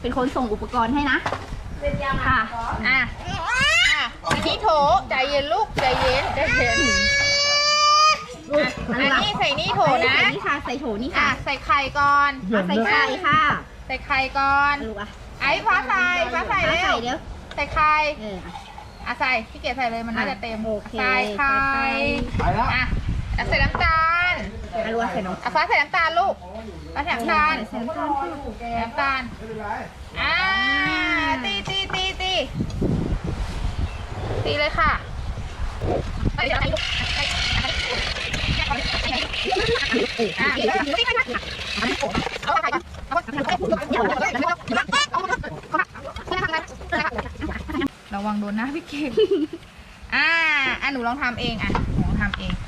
เป็นคนส่งอุปกรณ์ให้นะเป็นยังค่ะอะอะทีนี้โถใจเย็นลูกใจเย็นใจเย็นอะอันนี้ใส่นี่โถนะ ใส่นี่ค่ะใส่โถนี่อะค่ะใส่ไข่ก่อนเอาใส่ไข่ค่ะใส่ไข่ก่อนดูอะไอ้ฟ้าใส่ฟ้าใส่ใส่เร็วเดี๋ยวใส่ไข่ เอออะ อะใส่พี่เกดใส่เลยมันน่าจะเต็มโอเคใส่ไข่ใส่ไข่ไปแล้ว อะอะใส่น้ำตาล อะดูอะใส่น้องอะฟ้าใส่น้ำตาลลูกฟ้าใส่น้ำตาลใส่น้ำตาลค่ะใส่น้ำตาลไม่เป็นไรอ่าตีตีตีตีตีเลยค่ะระวังโดนนะพี่เก่งอ่าอะหนูลองทำเองอะหนูลองทำเองอะ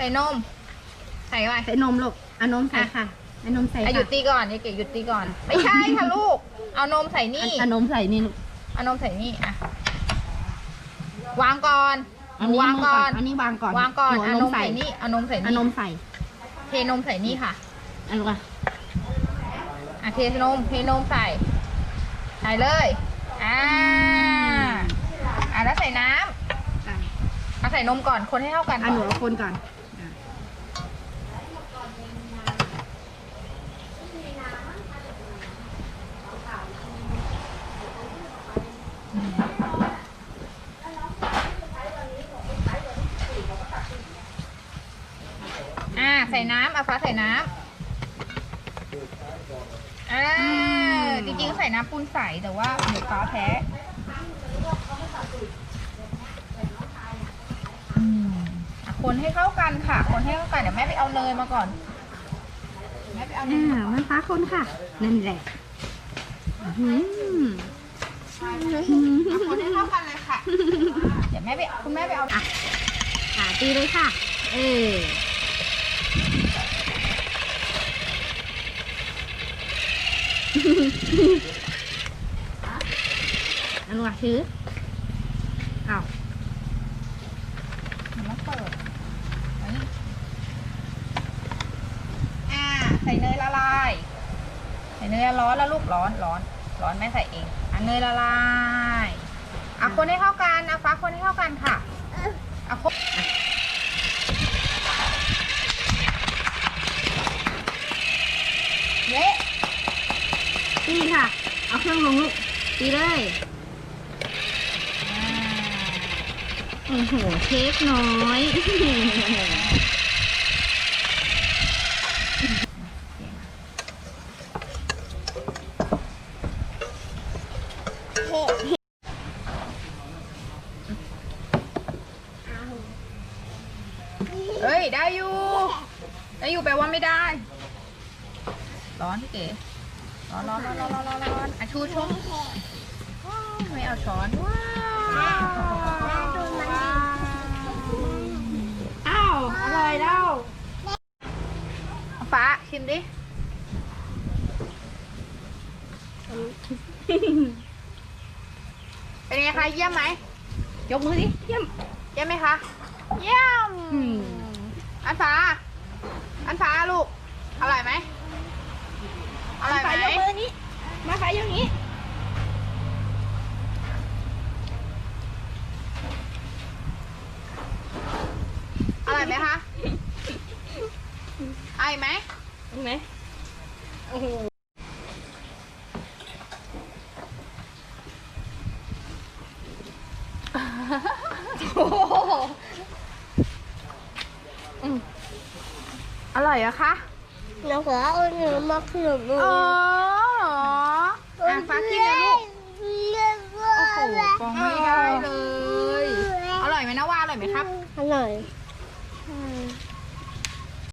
ใส่นม ใส่ไว้ ใส่นมลูกเอานมใส่ค่ะเอานมใส่อะค่ะหยุดตีก่อนยายเก๋หยุดตีก่อน ไม่ใช่ค่ะลูก เอานมใส่นี่ เอานมใส่นี่ลูกเอานมใส่นี่อะ วางก่อนอันนี้วางก่อน อันนี้วางก่อนวางก่อน หเอาเอานนมมใส่ใส่นี่ เอานมใส่เอานี่นมใส่เทนมใส่นี่ค่ะอันลูกอะอะเทนม เทนมใส่ ใส่เลย อ่า อะแล้วใส่น้ำอะเอาใส่นมก่อน คนให้เท่ากันอะหนูเอาคนก่อน อ่าใส่น้ำเอาฟ้าใส่น้ำอ่าจริงๆใส่น้ำปูนใสแต่ว่าเดี๋ยฟ้าแพ้อืมอะคนให้เข้ากันค่ะ คนให้เข้ากันเดี๋ยวแม่ไปเอาเนยมาก่อนแม่ไปเอาเนยอ่ามันฟ้าคนค่ะ นั่นแหละ อืม คนให้เข้ากันเลยค่ะ เดี๋ยวแม่ไปคุณแม่ไปเอาอะค่ะตีเลยค่ะ เอออันลูกอะถืออ้าวมันเปิดไว้นี่อ่า ใส่เนยละลาย ใส่เนยร้อนแล้วลูกร้อนร้อน ร้อนแม่ใส่เองอะเนยละลายอะคนให้เข้ากันอะฟ้าคนให้เข้ากันค่ะอะคนเละตีค่ะ เอาเครื่องลงลูกตีเลยอ่าโอ้โหเค้กน้อย เฮ้ย ได้อยู่ ได้อยู่แปลว่าไม่ได้ ร้อนพี่เก๋ร้อนร้อนร้อนร้อนร้อนร้อนอะชูชมว้าวไม่เอาช้อนว้าวอ้าวอร่อยแล้วฟ้าชิมดิ คะเยี่ยมไหมยกมือดิเยี่ยมเยี่ยมไหมคะ เยี่ยมอืมอันฟ้า อันฟ้าลูก อร่อยไหมอร่อยไหมมายกมือนี้ มาฝายอย่างนี้อร่อยไหมคะอร่อยไหมเห็นไหมโอ้โห อร่อยอะคะหนูขอเอาหนูมาขนมมืออ๋อเหรออะฟ้ากินเลยลูก โอ้โหฟองไม่ได้เลย อร่อยไหมนะว่าอร่อยไหมครับ อร่อย